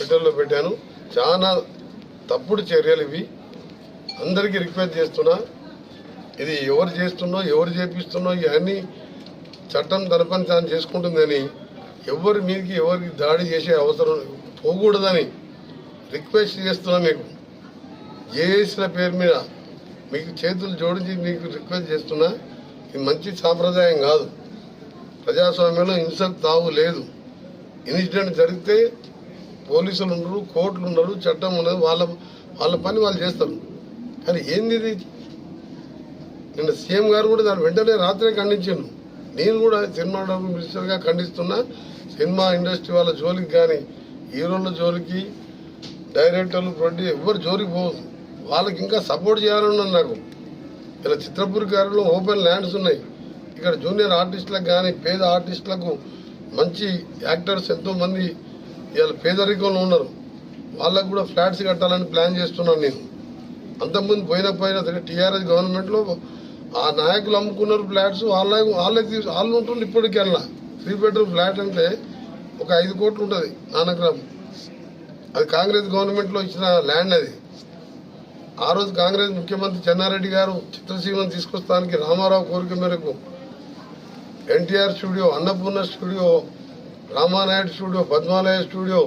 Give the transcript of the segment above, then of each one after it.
ట్విట్టర్లో పెట్టాను. చాలా తప్పుడు చర్యలు ఇవి. అందరికీ రిక్వెస్ట్ చేస్తున్నా ఇది ఎవరు చేస్తున్నో ఎవరు చేపిస్తున్నో ఇవన్నీ చట్టం తన పని తాను చేసుకుంటుందని ఎవరి మీదకి ఎవరికి దాడి చేసే అవసరం పోకూడదని రిక్వెస్ట్ చేస్తున్నా మీకు. జేఏసీల పేరు మీద మీకు చేతులు జోడించి మీకు రిక్వెస్ట్ చేస్తున్నా ఇది మంచి సాంప్రదాయం కాదు. ప్రజాస్వామ్యంలో హింసకు తావు లేదు. ఇన్సిడెంట్ జరిగితే పోలీసులు ఉండరు కోర్టులు ఉండరు చట్టం ఉండదు వాళ్ళ వాళ్ళ పని వాళ్ళు చేస్తారు. కానీ ఏంది ఇది? నిన్న సీఎం గారు కూడా దాని వెంటనే రాత్రే ఖండించాను నేను కూడా సినిమా మినిస్టర్గా ఖండిస్తున్నా. సినిమా ఇండస్ట్రీ వాళ్ళ జోలికి కానీ హీరోల జోలికి డైరెక్టర్లు ప్రొడ్యూసర్ ఎవరు జోలికి పోదు వాళ్ళకి ఇంకా సపోర్ట్ చేయాలని నాకు. ఇలా చిత్రపూర్ గారిలో ఓపెన్ ల్యాండ్స్ ఉన్నాయి. ఇక్కడ జూనియర్ ఆర్టిస్టులకు కానీ పేద ఆర్టిస్టులకు మంచి యాక్టర్స్ ఎంతోమంది ఇవాళ పేదరికంలో ఉన్నారు. వాళ్ళకు కూడా ఫ్లాట్స్ కట్టాలని ప్లాన్ చేస్తున్నాను నేను. అంతకుముందు పోయిన పోయిన టీఆర్ఎస్ గవర్నమెంట్లో ఆ నాయకులు అమ్ముకున్నారు ఫ్లాట్స్ వాళ్ళ వాళ్ళకి వాళ్ళు ఉంటుంది ఇప్పటికెళ్ళా త్రీ బెడ్రూమ్ ఫ్లాట్ అంటే ఒక ఐదు కోట్లు ఉంటుంది నానగ్రామ్ అది కాంగ్రెస్ గవర్నమెంట్లో ఇచ్చిన ల్యాండ్ అది. ఆ రోజు కాంగ్రెస్ ముఖ్యమంత్రి చెన్నారెడ్డి గారు చిత్రసీమను తీసుకొస్తానికి రామారావు కోరిక మేరకు NTR studio Annapurna studio Ramanaidu studio Padmalaya studio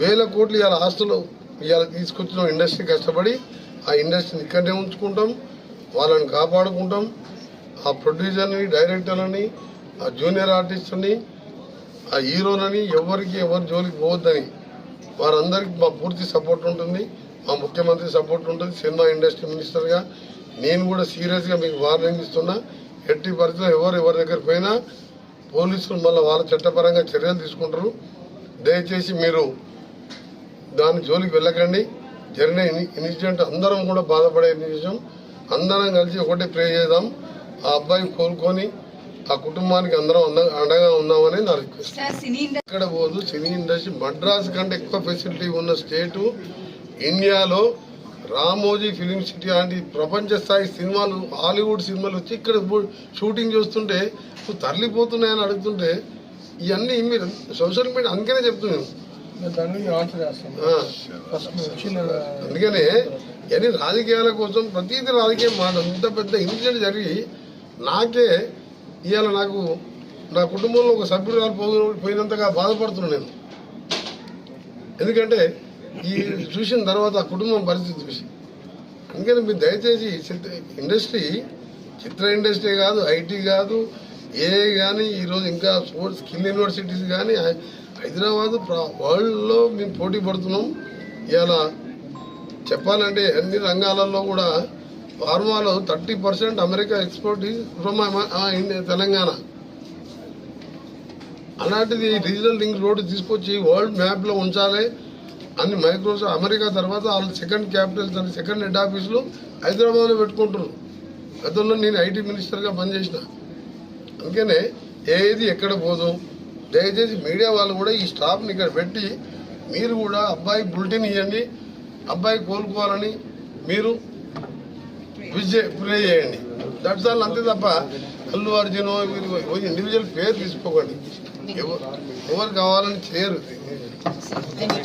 వేల కోట్లు ఇవాళ ఆస్తులు ఇవాళ తీసుకొచ్చిన ఇండస్ట్రీ కష్టపడి ఆ ఇండస్ట్రీని ఇక్కడనే ఉంచుకుంటాం వాళ్ళని కాపాడుకుంటాం. ఆ ప్రొడ్యూసర్ని డైరెక్టర్లని ఆ జూనియర్ ఆర్టిస్టుని ఆ హీరోలని ఎవరికి ఎవరి జోలికి పోవద్దని వారందరికీ మా పూర్తి సపోర్ట్ ఉంటుంది. మా ముఖ్యమంత్రి సపోర్ట్ ఉంటుంది. సినిమా ఇండస్ట్రీ మినిస్టర్గా నేను కూడా సీరియస్గా మీకు వార్నింగ్ ఇస్తున్నా. ఎట్టి పరిస్థితుల్లో ఎవరు ఎవరి దగ్గర పోయినా పోలీసులు మళ్ళీ వాళ్ళ చట్టపరంగా చర్యలు తీసుకుంటారు. దయచేసి మీరు దాని జోలికి వెళ్ళకండి. జరిగిన ఇన్- ఇన్సిడెంట్ అందరం కూడా బాధపడే విషయం అందరం కలిసి ఒకటే ప్రే చేద్దాం. ఆ అబ్బాయి కోలుకొని ఆ కుటుంబానికి అందరం అంద- అండగా ఉన్నామని నా రిక్వెస్ట్. ఎక్కడ పోదు. సినీ ఇండస్ట్రీ మద్రాస్ కంటే ఎక్కువ ఫెసిలిటీ ఉన్న స్టేటు ఇండియాలో రామోజీ ఫిలిం సిటీ లాంటి ప్రపంచ స్థాయి సినిమాలు హాలీవుడ్ సినిమాలు వచ్చి ఇక్కడ షూటింగ్ చూస్తుంటే తరలిపోతున్నాయని అడుగుతుంటే ఇవన్నీ మీరు సోషల్ మీడియా అందుకనే చెప్తున్నాను అందుకనే ఇవన్నీ రాజకీయాల కోసం ప్రతిదీ రాజకీయం మాట ఇంత పెద్ద ఇన్సిడెంట్ జరిగి నాకే ఇవాళ నాకు నా కుటుంబంలో ఒక సభ్యురాలు పోయి- పోయినంతగా బాధపడుతున్నాను నేను. ఎందుకంటే ఈ చూసిన తర్వాత ఆ కుటుంబం పరిస్థితి చూసి. అందుకని మీరు దయచేసి చిత్ర ఇండస్ట్రీ చిత్ర ఇండస్ట్రీ కాదు ఐటీ కాదు ఏ కానీ ఈరోజు ఇంకా స్పోర్ట్స్ స్కిల్ యూనివర్సిటీస్ కానీ హైదరాబాద్ వరల్డ్లో మేము పోటీ పడుతున్నాం. ఇవాళ చెప్పాలంటే అన్ని రంగాలలో కూడా ఫార్మాలో thirty percent America export from Telangana. అలాంటిది రీజనల్ లింక్ రోడ్డు తీసుకొచ్చి వరల్డ్ మ్యాప్లో ఉంచాలి. అన్ని మైక్రోసాఫ్ట్ అమెరికా తర్వాత వాళ్ళు సెకండ్ క్యాపిటల్స్ అని సెకండ్ హెడ్ ఆఫీసులు హైదరాబాద్లో పెట్టుకుంటారు గతంలో నేను ఐటీ మినిస్టర్గా పనిచేసిన. అందుకనే ఏది ఎక్కడ పోదు. దయచేసి మీడియా వాళ్ళు కూడా ఈ స్టాఫ్ని ఇక్కడ పెట్టి మీరు కూడా అబ్బాయి బులెటిన్ ఇవ్వండి అబ్బాయి కోలుకోవాలని మీరు విజయ్ ప్రే చేయండి. దట్స్ ఆల్ అంతే తప్ప అల్లు అర్జున్ ఇండివిజువల్ పేరు తీసుకోకండి. ఎవరు ఎవరు కావాలని చేయరు.